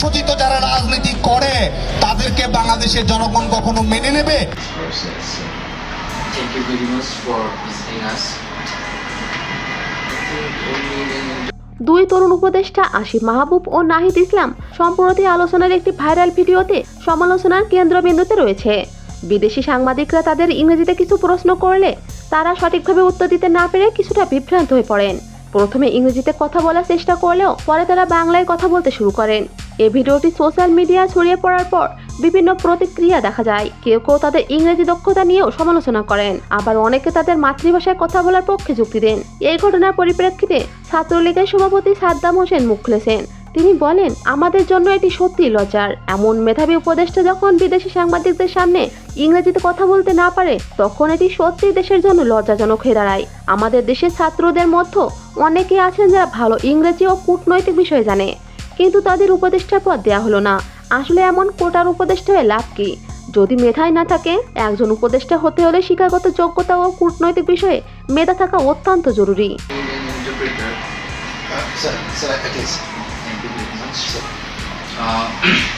অনুশোচিত যারা রাজনীতি করে তাদেরকে বাংলাদেশের জনগণ কখনো মেনে নেবে? দুই তরুণ উপদেষ্টা আসিফ মাহবুব ও নাহিদ ইসলাম সম্প্রতি আলোচনার একটি ভাইরাল ভিডিওতে সমালোচনার কেন্দ্রবিন্দুতে রয়েছে। বিদেশি সাংবাদিকরা তাদের ইংরেজিতে কিছু প্রশ্ন করলে তারা সঠিকভাবে উত্তর দিতে না পেরে কিছুটা বিভ্রান্ত হয়ে পড়েন। প্রথমে ইংরেজিতে কথা বলার চেষ্টা করলেও পরে তারা বাংলায় কথা বলতে শুরু করেন। এই ভিডিওটি সোশ্যাল মিডিয়ায় ছড়িয়ে পড়ার পর বিভিন্ন প্রতিক্রিয়া দেখা যায়। কেউ কেউ তাদের ইংরেজি দক্ষতা নিয়েও সমালোচনা করেন। আবার অনেকে তাদের মাতৃভাষায় কথা বলার পক্ষে যুক্তি দেন। এই ঘটনার পরিপ্রেক্ষিতে ছাত্রলীগের সভাপতি সাদ্দাম হোসেন মুখ খুলেছেন। তিনি বলেন, আমাদের জন্য এটি সত্যি লজ্জার। এমন মেধাবী উপদেষ্টা যখন বিদেশি সাংবাদিকদের সামনে ইংরেজিতে কথা বলতে না পারে, তখন এটি সত্যিই দেশের জন্য লজ্জাজনক হয়ে দাঁড়ায়। আমাদের দেশের ছাত্রদের মধ্যে অনেকে আছেন যারা ভালো ইংরেজি ও কূটনৈতিক বিষয় জানে। কিন্তু তাদের উপদেষ্টার পদ দেওয়া হলো না। আসলে এমন কোটার উপদেষ্টা হয়ে লাভ কি? যদি মেধাই না থাকে একজন উপদেষ্টা হতে হলে শিক্ষাগত যোগ্যতা ও কূটনৈতিক বিষয়ে মেধা থাকা অত্যন্ত জরুরি। Uh,